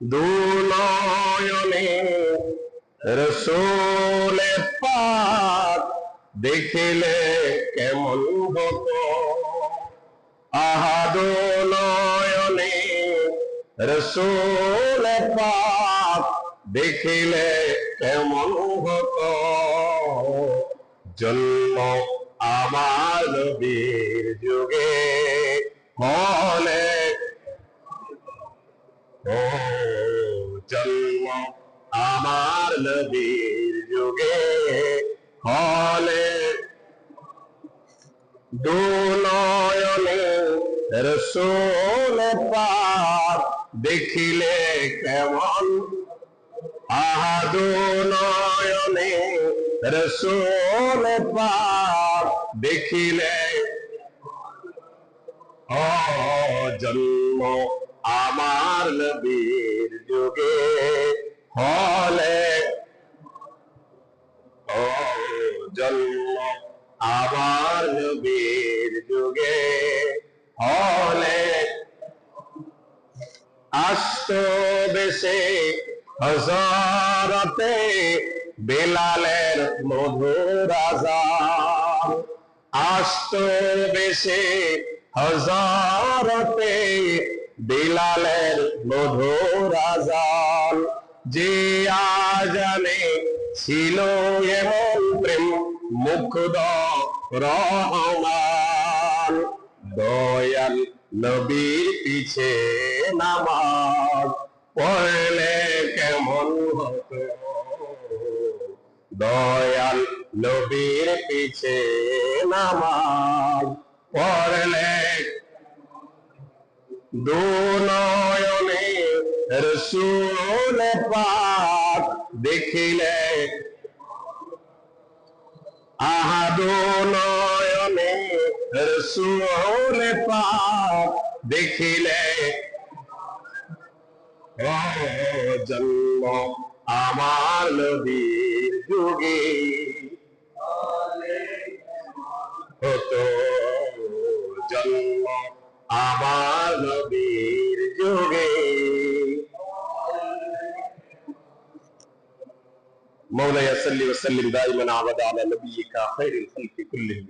দুনয়নে রসুলে পাক দেখিলে কেমন হতো? আহাদু নয়নে রসুল পাক দেখিলে কেমন হতো? জন্ম আমার নবীর যুগে হলে ও জন্ম আমার নবীর যুগে হলে দুনয়নে রসুল পাক দেখিলে কেমন, আহা দুনয়নে রসুল পাক দেখিলে, ও, জন্ম আমার নবীর যুগে হলে ও জন্ম আবার নবীর যুগে হলে আস্ত বেশে হজরতে বেলালের মধুর আজান আষ্ট বেশে হজরতে বিলালের মধুর আজান যে আজানে ছিল এমন প্রেম, মুগ্ধ রহমান। দয়াল নবীর পিছে নামাজ পড়লে কেমন হতো? দয়াল নবীর পিছে নামাজ পড়লে দুনয়নে রসুল পাক দেখিলে আহা দুনয়নে রসুল পাক দেখিলে ও জন্ম আমার নদীর যুগে হতো জন্ম আমার নবীর যুগে مولاي صل وسلم دائما ابدا على نبيك خير الخلق كلهم